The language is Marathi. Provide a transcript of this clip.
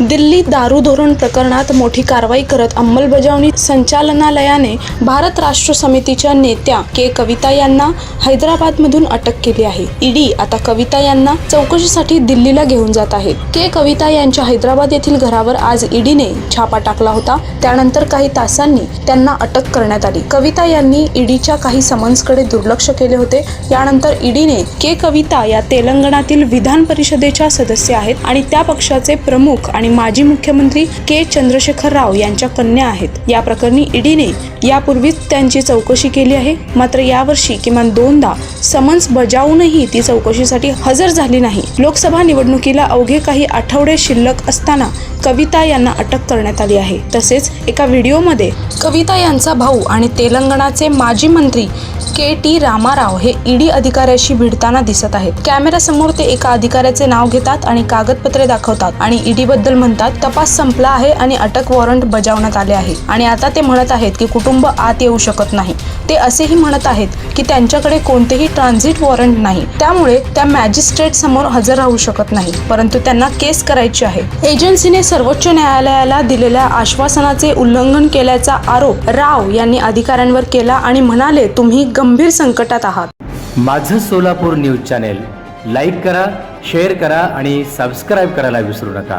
दिल्ली दारू धोरण प्रकरणात मोठी कारवाई करत अंमलबजावणी संचालनालयाने भारत राष्ट्र समितीच्या नेत्या के कविता यांना हैदराबादमधून अटक केली आहे. ईडी आता कविता यांना चौकशीसाठी दिल्लीला घेऊन जात आहे. के कविता यांच्या हैदराबाद येथील घरावर आज ईडीने छापा टाकला होता. त्यानंतर काही तासांनी त्यांना अटक करण्यात आली. कविता यांनी ईडीच्या काही समन्सकडे दुर्लक्ष केले होते. यानंतर ईडीने के कविता या तेलंगणातील विधान परिषदेच्या सदस्य आहेत आणि त्या पक्षाचे प्रमुख आणि आणि माजी मुख्यमंत्री के चंद्रशेखर राव यांच्या कन्या आहेत. या प्रकरणी ईडीने यापूर्वीच त्यांची चौकशी केली आहे. मात्र यावर्षी किमान दोनदा समन्स बजावूनही ती चौकशीसाठी हजर झाली नाही. लोकसभा निवडणुकीला अवघे काही आठवडे शिल्लक असताना कविता यांना अटक करण्यात आली आहे. तसेच एका व्हिडिओमध्ये कविता यांचा भाऊ आणि तेलंगणाचे माजी मंत्री के टी रामाराव हे ईडी अधिकाऱ्याशी भिडताना दिसत आहेत. कॅमेऱ्यासमोर ते एका अधिकाऱ्याचे नाव घेतात आणि कागदपत्रे दाखवतात आणि ईडी बद्दल म्हणतात तपास संपला आहे आणि अटक वॉरंट बजावण्यात आले आहे. आणि आता ते म्हणत आहेत की कुटुंब आत येऊ शकत नाही. ते असेही म्हणत आहेत की त्यांच्याकडे कोणतेही ट्रान्झिट वॉरंट नाही. त्यामुळे त्या मॅजिस्ट्रेट समोर हजर राहू शकत नाही. परंतु त्यांना केस करायची आहे. एजन्सीने सर्वोच्च न्यायालयाला दिलेल्या आश्वासनाचे उल्लंघन केल्याचा आरोप राव यांनी अधिकाऱ्यांवर केला आणि म्हणाले तुम्ही गंभीर संकटात आहात. माझं सोलापूर न्यूज चॅनेल लाईक करा शेअर करा आणि सबस्क्राईब करायला विसरू नका.